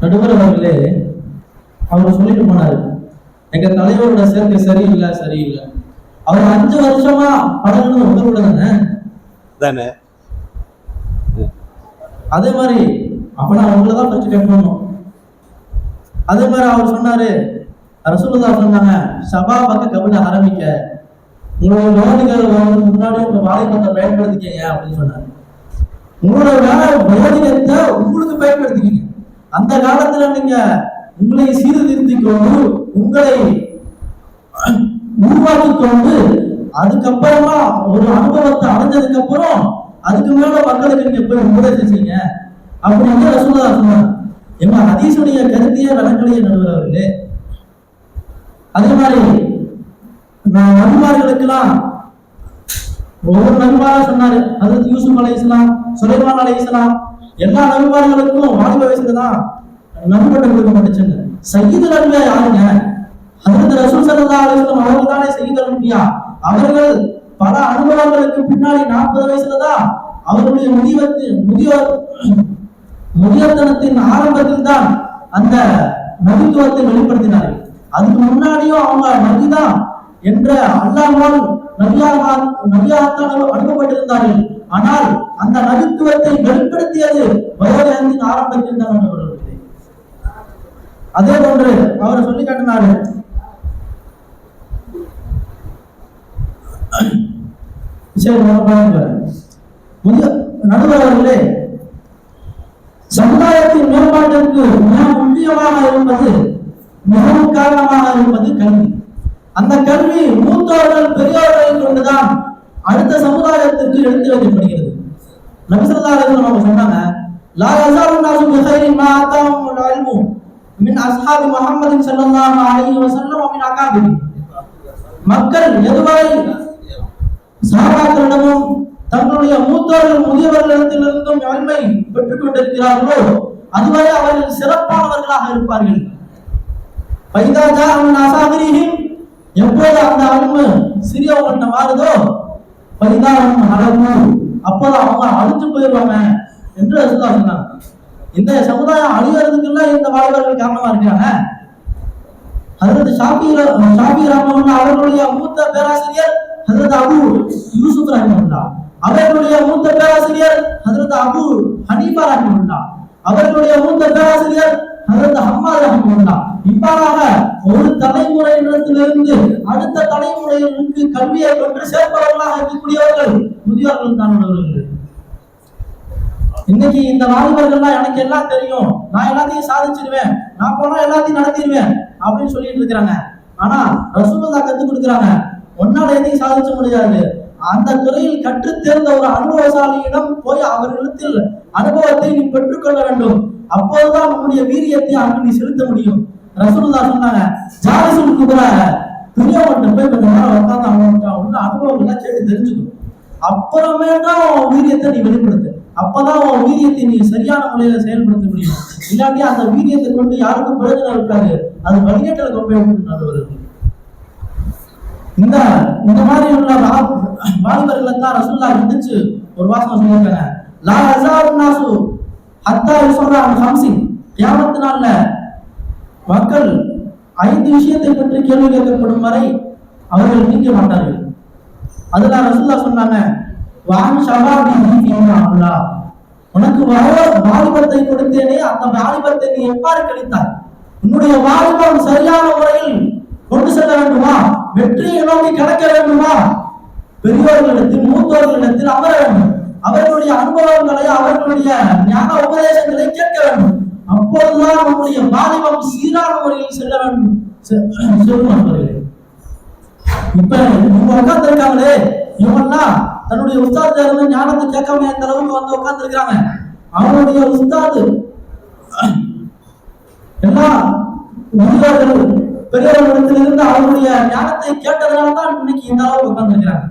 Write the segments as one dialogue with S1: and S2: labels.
S1: நடுவர் அவர்களே அவர் சொல்லிட்டு போனாரு எங்க தலைவரோட சேர்க்கை சரியில்லை சரியில்லை. அவர் அஞ்சு வருஷமா பழகுனது உங்க கூட தானே?
S2: தானே
S1: அதே மாதிரி அப்ப நான் உங்களை தான் ஃபர்ஸ்ட் கேட்கணும். அதே மாதிரி அவர் சொன்னாரு ரசூலுல்லா சொன்னாங்க சபா பக்க கபில ஆரம்பிக்க உங்களோட விரோதிகள் முன்னாடி உங்க வாலிபத்தை பயன்படுத்திக்கங்க அப்படின்னு சொன்னாரு. உங்களோட வேலை உங்களுக்கு பயன்படுத்திக்கங்க. அந்த காலத்துல நீங்க உங்களை சீர்திருத்திக் கொண்டு உங்களை உருவாக்கி கொண்டு அதுக்கப்புறமா ஒரு அனுபவத்தை அடைஞ்சதுக்கு அப்புறம் அதுக்கு மேல மக்களுக்கு நீங்க போய் உபதேசம் செய்யுங்க அப்படின்னு ரசூலா சொன்னாங்க. ஏமா ஹதீசுடைய கருத்தையே விளக்கலையே நடுவர்களே அதே மாதிரி நான் நண்பர்களுக்கெல்லாம் ஒவ்வொரு நண்பராக சொன்னாரு. அதாவது யூசுப் அலை இஸ்லாம் சுலைமான் அலை இஸ்லாம் எல்லா நண்பர்களுக்கும் வாழ்க்கை வயசுல தான் நபிப்பட்டம் கொடுக்கப்பட்டுச்சுங்க சையீது நபியா யாருங்க? அதற்கு ரசூல் சல்லா அலிஸ்லாம் அவர்கள் தானே சையீது நபியா? அவர்கள் பல அனுபவங்களுக்கு பின்னாடி நாற்பது வயசுலதான் அவருடைய முதியவத்து முதியோர் முதியோர்த்தனத்தின் ஆரம்பத்தில் தான் அந்த நபித்துவத்தை வெளிப்படுத்தினார்கள். அதுக்கு முன்னாடியும் அவங்க நபிதான் என்ற அல்லாஹால் நபியாக நபியாகத்தான் அனுப்பப்பட்டிருந்தார்கள். ஆனால் அந்த நபித்துவத்தை வெளிப்படுத்தியது வயோதயத்தின் ஆரம்பத்தில் தான் அவர்களுக்கு அதே போன்று அவர் சொல்லி காட்டினாரு. நடுவர்களே சமுதாயத்தின் மேம்பாட்டிற்கு மிக முக்கியமாக இருப்பது மிகவும் காரணமாக இருப்பது கல்வி. அந்த கல்வி மூத்தோர்கள் பெரியோர்களை கொண்டுதான் அடுத்த சமுதாயத்திற்கு எடுத்து வைக்கப்படுகிறது. நபிசல்லா அலைஹி அவங்க சொன்னாங்க லா யஸாலு நாசு பிஹைரின் மா அத்தாஹுல் இல்மு மின் அஸ்ஹாபி முஹம்மதின் ஸல்லல்லாஹு அலைஹி வஸல்லம் மின் அகாபிரி மக்கள் எதுவரை சகாபாக்களிடமும் தங்களுடைய மூத்தோர்கள் முதியவர்களிடத்திலிருந்தும் நன்மை பெற்றுக் கொண்டிருக்கிறார்களோ அதுவரை அவர்கள் சிறப்பானவர்களாக இருப்பார்கள். பைதாஜா அவன் அசாதிரியும் எப்போது அந்த அன்பு சிறியவங்கள்ட்ட மாறுதோ பைதா அவன் அழகு அப்போது அவங்க அழிஞ்சு போயிடுவாங்க என்று ரசூலா சொன்னாங்க. இந்த சமுதாயம் அழியறதுக்குள்ள இந்த வாழ்வர்கள் காரணமா இருக்காங்க? அதற்கு ஷாபி ஷாபி ராமன் அவர்களுடைய மூத்த பேராசிரியர் அதற்கு அபு யூசுப் ரஹ்மத்துல்லாஹ் அவர்களுடைய மூத்த பேராசிரியர் அதற்கு அபு ஹனீஃபா ரஹ்மத்துல்லாஹ் அவர்களுடைய மூத்த பேராசிரியர் ஹதரத் அம்மா ரஹ்மத்துல்லாஹ் இவ்வாறாக ஒரு தலைமுறையினத்திலிருந்து அடுத்த தலைமுறையினருக்கு கல்வியை கொண்டு சேர்ப்பவர்களாக இருக்கக்கூடியவர்கள் முதியோர்கள் தான் இன்னைக்கு இந்த வாலிபர்கள்லாம் எனக்கு எல்லாம் தெரியும். நான் எல்லாத்தையும் சாதிச்சிருவேன். நான் போனா எல்லாத்தையும் நடத்திடுவேன் அப்படின்னு சொல்லிட்டு இருக்கிறாங்க. ஆனா ரசூலுல்லா கத்து கொடுக்குறாங்க. ஒன்னால எதையும் சாதிச்ச முடியாது. அந்த துறையில் கற்று தேர்ந்த ஒரு அனுபவசாலியிடம் போய் அவர்களிடத்தில் அனுபவத்தை நீ பெற்றுக்கொள்ள வேண்டும். அப்போதுதான் உன்னுடைய வீரியத்தை அங்கு நீ செலுத்த முடியும். ரசூல்லா சொன்னாங்க ஜாலிசுல் குபரா. பெரியவன்கிட்ட போய் கொஞ்ச நேரம் உட்காந்து அவன்கிட்ட உள்ள எல்லாம் கேட்டு தெரிஞ்சுக்கும் அப்புறமே தான் உன் வீரியத்தை நீ வெளிப்படுத்து. அப்பதான் உன் வீரியத்தை நீ சரியான முறையில செயல்படுத்த முடியும். இல்லாட்டி அந்த வீரியத்தை கொண்டு யாருக்கும் பிரயோஜனம் இருக்காது. அது மையற்ற கொண்டு போய் நடுவர்கள் இந்த இந்த மாதிரி உள்ள வா- வாலிபர்களை தான் ரசூல்லா விதிச்சு ஒரு வாசகம் சொல்லியிருக்காங்க. லா அசாரு நாசு ஹத்தா யுசர்ரா அன் ஹம்சின் கியாமத்து நாள்ல மக்கள் ஐந்து விஷயத்தை பற்றி கேள்வி கேட்கப்படும் வரை அவர்கள் நீங்க மாட்டார்கள். அதுல ரசூல்லா சொன்னாங்க. வான் ஷபாபி ஃபீமா உனக்கு வா- வாலிபத்தை கொடுத்தேனே அந்த வாலிபத்தை நீ எவ்வாறு கழித்தாய்? உன்னுடைய வாலிபம் சரியான முறையில் கொண்டு செல்ல வேண்டுமா? வெற்றியை நோக்கி கடக்க வேண்டுமா? பெரியோர்களிடத்தில் மூத்தோர்களிடத்தில் அமர வேண்டும். அவர்களுடைய அனுபவங்களை அவர்களுடைய ஞான உபதேசங்களை கேட்க வேண்டும். அப்போதுதான் நம்முடைய வாலிபம் சீரான முறையில் செல்ல வேண்டும். செ- செல்லும் நண்பர்களே இப்ப இவங்க உட்கார்ந்து இருக்காங்களே இவங்கெல்லாம் தன்னுடைய உஸ்தாத் இருந்து ஞானத்தை கேட்காம எந்த அளவுக்கு வந்து உட்கார்ந்து இருக்காங்க அவனுடைய உஸ்தாது எல்லா முதியோர்கள் பெரியவர்களிடத்தில் இருந்து அவருடைய ஞானத்தை கேட்டதனால தான் இன்னைக்கு இந்த அளவுக்கு உட்கார்ந்து இருக்கிறாங்க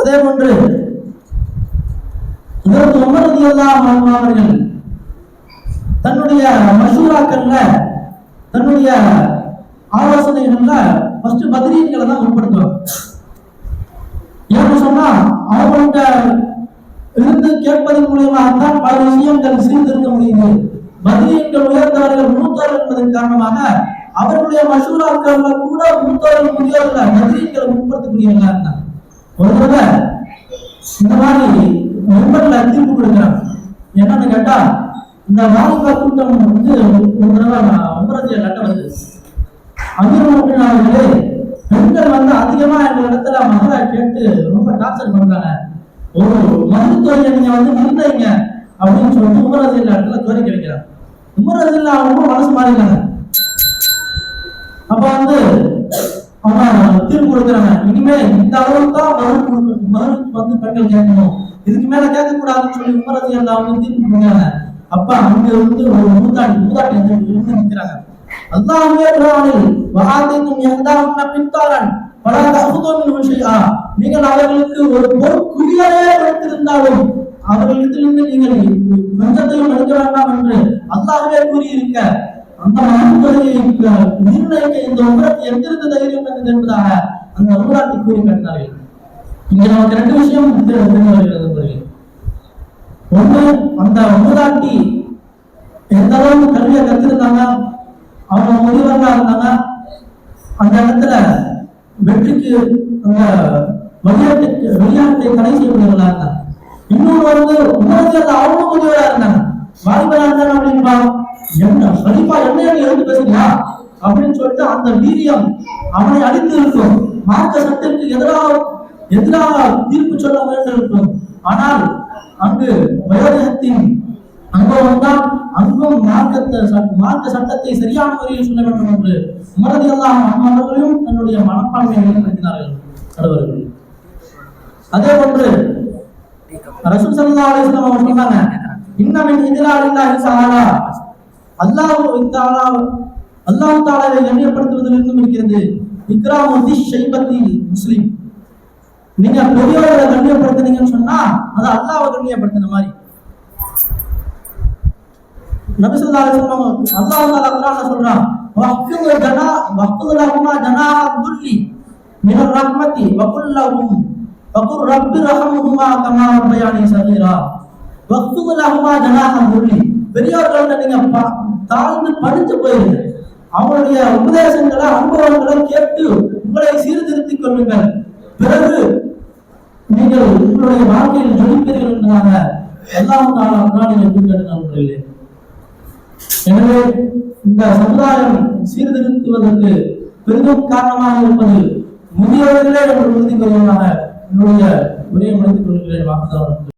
S1: அதே போன்று இதற்கு உமரதி எல்லாம் அவர்கள் தன்னுடைய மசூராக்கள்ல தன்னுடைய ஆலோசனைகள்ல ஃபர்ஸ்ட் பத்ரீன்களை தான் உட்படுத்துவாங்க ஏன்னு சொன்னா அவங்கள்ட்ட இருந்து கேட்பதன் மூலியமாக தான் பல விஷயங்கள் சீர்திருத்த முடியுது. பதிலீன்கள் உயர்ந்தவர்கள் மூத்தவர்கள் என்பதன் காரணமாக அவர்களுடைய மசூராக்கள் கூட மூத்தவர்கள் முதியோர்கள் பதிலீன்களை முற்படுத்தக்கூடியவர்களா இருந்தாங்க. ஒரு தடவை இந்த மாதிரி மெம்பர்ல தீர்ப்பு கொடுக்குறாங்க. என்னன்னு கேட்டா இந்த வாலிப கூட்டம் வந்து ஒரு தடவை ஒன்பது லட்ட வருது அமீர் அவர்களே பெண்கள் வந்து அதிகமா எங்க இடத்துல மகளா கேட்டு ரொம்ப டார்ச்சர் பண்றாங்க. ஒரு மருத்துவ நீங்க வந்து நிர்ணயிங்க அப்படின்னு சொல்லிட்டு உமரதில்லா இடத்துல கோரிக்கை வைக்கிறாங்க. உமரதில்லா அவங்க மனசு மாறிக்கிறாங்க அப்ப வந்து அவங்க தீர்ப்பு கொடுக்குறாங்க. இனிமே இந்த அளவுக்கு தான் மறு மறு வந்து பெண்கள் கேட்கணும். இதுக்கு மேல கேட்க கூடாதுன்னு சொல்லி உமரதி எல்லாம் வந்து தீர்ப்பு கொடுக்குறாங்க. அப்ப அங்க இருந்து ஒரு மூதாடி மூதாட்டி வந்து இருந்து நிற்கிறாங்க அல்லாஹ்வே குர்ஆனில் வஹாதிக்கும் யஹ்தாவுன்ன பின்தாரன் பலா தஹுது மின்ஹு நீங்கள் அவர்களுக்கு ஒரு பொற்குவியலே வைத்திருந்தாலும் அவர்களிடத்திலிருந்து நீங்கள் கொஞ்சத்தையும் எடுக்க வேண்டாம் என்று அல்லாஹ்வே கூறியிருக்க. அந்த மனத்துறையை நிர்ணயிக்க இந்த உமரத்தை எங்கிருந்து தைரியம் வந்தது என்பதாக அந்த உமராட்டி கூறி கட்டினார்கள் இங்க நமக்கு ரெண்டு விஷயம் தெரிய வருகிறது அந்த உமராட்டி எந்த அளவுக்கு கல்வியை கத்திருந்தாங்க அவங்க முதியவர்களா இருந்தாங்க அந்த இடத்துல வெற்றிக்கு அந்த விளையாட்டு விளையாட்டை தடை செய்யக்கூடியவர்களா இருந்தாங்க. இன்னொரு வந்து உமரத்தில் அவங்க முதியவரா இருந்தாங்க. வாலிபரா அப்படின்பா என்ன சரிப்பா என்ன எழுந்து பேசுறியா? அப்படின்னு சொல்லிட்டு அந்த வீரியம் அவனை அடித்து இருக்கும். மார்க்க சட்டத்திற்கு எதிராக எதிராக தீர்ப்பு சொல்ல வேண்டும் இருக்கும். ஆனால் அங்கு வயோதிகத்தின் அனுபவம் தான் அங்கும் மார்க்கத்தை மார்க்க சட்டத்தை சரியான முறையில் சொல்ல வேண்டும் என்று உமரது எல்லாம் அவர்களையும் தன்னுடைய மனப்பான்மையை வெளிப்படுத்தினார்கள் கடவர்கள் அதே போன்று ரசூல் ஸல்லல்லாஹு அலைஹி வஸல்லம் சொன்னாங்க இன்னமின் இதிலாலில்லாஹி தஆலா அல்லாஹ் தஆலா அல்லாஹ் தஆலாவை கண்ணியப்படுத்துவதிலிருந்தும் இருக்கிறது. இக்ராமு தி ஷைபத்தி முஸ்லிம். நீங்க பெரியவர்களை கண்ணியப்படுத்துனீங்கன்னு சொன்னா அது அல்லாஹ்வை கண்ணியப்படுத்தின மாதிரி. நபி ஸல்லல்லாஹு அலைஹி வஸல்லம் அல்லாஹ் தஆலா குர்ஆன்ல சொல்றான் வஹ்குது ஜனா வஹ்குது லஹுமா ஜனாஹ துல்லி மினர் ரஹ்மதி வகுல் லஹும் வகுல் ரப்பி ரஹமுஹுமா கமா ரப்பயானி சகீரா. வஹ்குது லஹுமா ஜனாஹ பெரியவர்கள்ட்ட நீங்க தாழ்ந்து படிச்சு போயிருங்க. அவங்களுடைய உபதேசங்களை அனுபவங்களை கேட்டு உங்களை சீர்திருத்திக் கொள்ளுங்கள். பிறகு நீங்கள் உங்களுடைய வாழ்க்கையில் ஜொலிப்பீர்கள் என்பதாக எல்லாம் தாழ நீங்கள் கேட்டு எனவே இந்த சமுதாயம் சீர்திருத்துவதற்கு பெரிதும் காரணமாக இருப்பது முதியவர்களே என்று உறுதி கொள்வதாக என்னுடைய உரையை முடித்துக் கொள்கிறேன். வாக்குதான்.